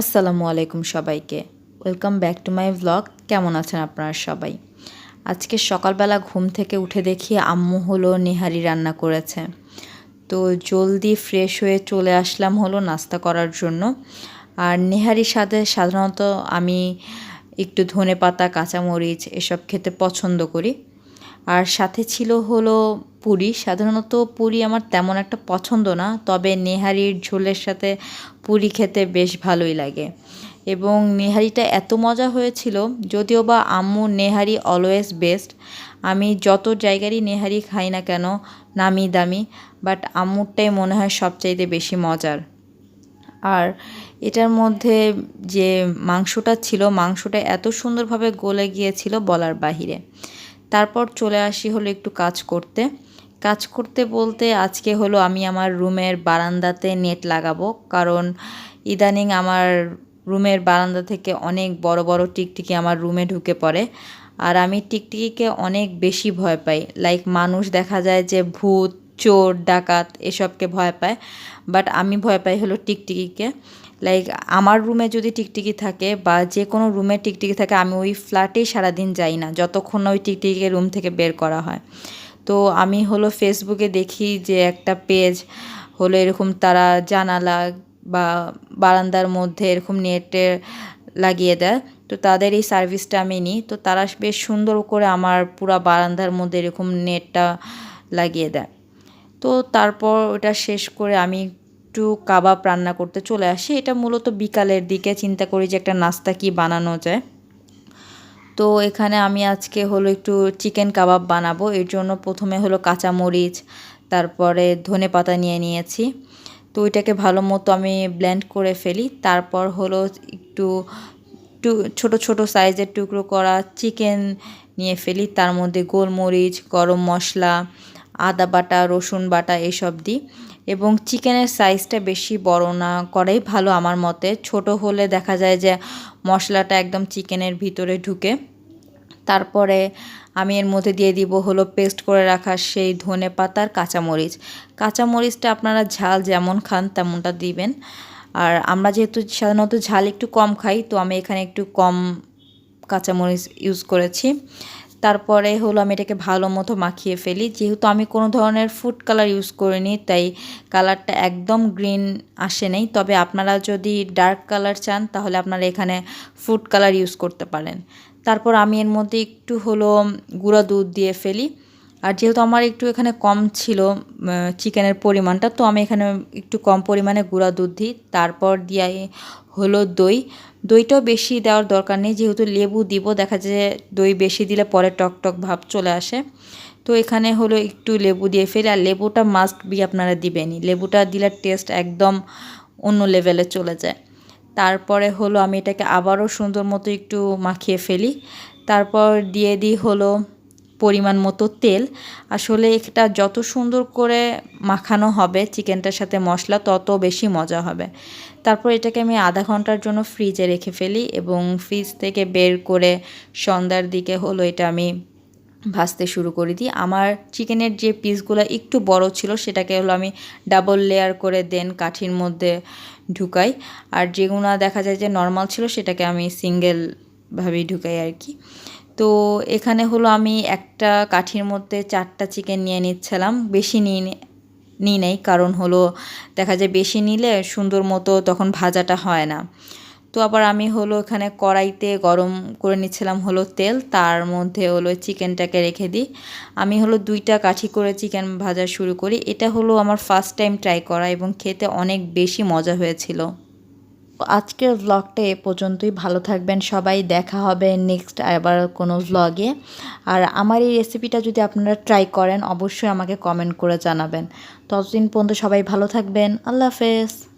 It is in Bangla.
আসসালামু আলাইকুম সবাইকে। Welcome back to my vlog কেমন আছেন আপনারা সবাই? আজকে সকালবেলা ঘুম থেকে উঠে দেখি আম্মু হলো নেহারি রান্না করেছে। তো জলদি ফ্রেশ হয়ে চলে আসলাম হলো নাস্তা করার জন্য। আর নেহারির সাথে সাধারণত আমি একটু ধনে পাতা কাঁচামরিচ এসব খেতে পছন্দ করি। আর সাথে ছিল হলো পুরি। সাধারণত পুরি আমার তেমন একটা পছন্দ না, তবে নেহারির ঝোলের সাথে পুরি খেতে বেশ ভালোই লাগে। এবং নেহারিটা এত মজা হয়েছিল, যদিও বা আম্মু নেহারি অলওয়েজ বেস্ট আমি যত জায়গারই নেহারি খাই না কেন, নামি দামি বাট আম্মুরটাই মনে হয় সবচাইতে বেশি মজার। আর এটার মধ্যে যে মাংসটা ছিল, মাংসটা এত সুন্দরভাবে গলে গিয়েছিল বলার বাহিরে। তারপর চলে আসি হলো একটু কাজ করতে। কাজ করতে বলতে আজকে হলো আমি আমার রুমের বারান্দাতে নেট লাগাবো। কারণ ইদানিং আমার রুমের বারান্দা থেকে অনেক বড় বড় টিকটিকি আমার রুমে ঢুকে পড়ে। আর আমি টিকটিকিকে অনেক বেশি ভয় পাই। লাইক মানুষ দেখা যায় যে ভূত, চোর, ডাকাত এসবকে ভয় পায়। বাট আমি ভয় পাই হলো টিকটিকিকে। লাইক আমার রুমে যদি টিকটিকি থাকে বা যে কোনো রুমে টিকটিকি থাকে, আমি ওই ফ্ল্যাটেই সারাদিন যাই না, যতক্ষণ ওই টিকটিকিকে রুম থেকে বের করা হয়। তো আমি হলো ফেসবুকে দেখি যে একটা পেজ হলো এরকম তারা জানালা বা বারান্দার মধ্যে এরকম নেটে লাগিয়ে দেয়। তো তাদের এই সার্ভিসটা আমি নিই। তো তারা বেশ সুন্দর করে আমার পুরো বারান্দার মধ্যে এরকম নেটটা লাগিয়ে দেয়। তো তারপর ওটা শেষ করে আমি একটু কাবাব রান্না করতে চলে আসি। এটা মূলত বিকালের দিকে চিন্তা করি যে একটা নাস্তা কি বানানো যায়। তো এখানে আমি আজকে হলো একটু চিকেন কাবাব বানাবো। এর জন্য প্রথমে হলো কাঁচামরিচ, তারপরে ধনে পাতা নিয়ে নিয়েছি। তো ওইটাকে ভালো মতো আমি ব্লেন্ড করে ফেলি। তারপর হলো একটু ছোটো ছোটো সাইজের টুকরো করা চিকেন নিয়ে ফেলি। তার মধ্যে গোলমরিচ, গরম মশলা, আদা বাটা, রসুন বাটা এসব দিই। এবং চিকেনের সাইজটা বেশি বড় না করাই ভালো আমার মতে। ছোট হলে দেখা যায় যে মশলাটা একদম চিকেনের ভিতরে ঢুকে। তারপরে আমি এর মধ্যে দিয়ে দিব হলো পেস্ট করে রাখা সেই ধনে পাতার কাঁচামরিচ। কাঁচামরিচটা আপনারা ঝাল যেমন খান তেমনটা দিবেন। আর আমরা যেহেতু সাধারণত ঝাল একটু কম খাই, তো আমি এখানে একটু কম কাঁচামরিচ ইউজ করেছি। তারপরে হলো আমি এটাকে ভালো মতো মাখিয়ে ফেলি। যেহেতু আমি কোনো ধরনের ফুড কালার ইউজ করিনি, তাই কালারটা একদম গ্রিন আসে নেই। তবে আপনারা যদি ডার্ক কালার চান, তাহলে আপনারা এখানে ফুড কালার ইউজ করতে পারেন। তারপর আমি এর মধ্যে একটু হলো গুঁড়া দুধ দিয়ে ফেলি। আর যেহেতু আমার একটু এখানে কম ছিল চিকেনের পরিমাণটা, তো আমি এখানে একটু কম পরিমাণে গুঁড়া দুধ দিই। তারপর দিয়ে হলো দই। দইটাও বেশি দেওয়ার দরকার নেই, যেহেতু লেবু দিব, দেখা যায় দই বেশি দিলে পরে টক টক ভাব চলে আসে। তো এখানে হলো একটু লেবু দিয়ে ফেলি, আর লেবুটা মাস্ট বি আপনারা দিবেনই। লেবুটা দিলে টেস্ট একদম অন্য লেভেলে চলে যায়। তারপরে হলো আমি এটাকে আবারও সুন্দর মতো একটু মাখিয়ে ফেলি। তারপর দিয়ে দিই হলো পরিমাণ মতো তেল। আসলে এটা যত সুন্দর করে মাখানো হবে চিকেনটার সাথে মশলা, তত বেশি মজা হবে। তারপর এটাকে আমি আধা ঘণ্টার জন্য ফ্রিজে রেখে ফেলি এবং ফ্রিজ থেকে বের করে সন্ধ্যার দিকে হলো এটা আমি ভাজতে শুরু করে দিই। আমার চিকেনের যে পিসগুলো একটু বড় ছিল সেটাকে হলো আমি ডাবল লেয়ার করে দেন কাঠির মধ্যে ঢুকাই। আর যেগুলো দেখা যায় যে নর্মাল ছিল সেটাকে আমি সিঙ্গেলভাবেই ঢুকাই আর কি। তো এখানে হলো আমি একটা কাঠির মধ্যে চারটা চিকেন নিয়ে নিচ্ছিলাম। বেশি নিয়ে নিই নাই, কারণ হলো দেখা যায় বেশি নিলে সুন্দর মতো তখন ভাজাটা হয় না। তো আবার আমি হলো এখানে কড়াইতে গরম করে নিচ্ছিলাম হলো তেল, তার মধ্যে হলো চিকেনটাকে রেখে দিই। আমি হলো দুইটা কাঠি করে চিকেন ভাজা শুরু করি। এটা হলো আমার ফার্স্ট টাইম ট্রাই করা এবং খেতে অনেক বেশি মজা হয়েছিল। আজকের ব্লগটা এ পর্যন্তই। ভালো থাকবেন সবাই, দেখা হবে নেক্সট আবার কোনো ব্লগে আর আমার এই রেসিপিটা যদি আপনারা ট্রাই করেন, অবশ্যই আমাকে কমেন্ট করে জানাবেন। ততদিন পর্যন্ত সবাই ভালো থাকবেন। আল্লাহ হাফেজ।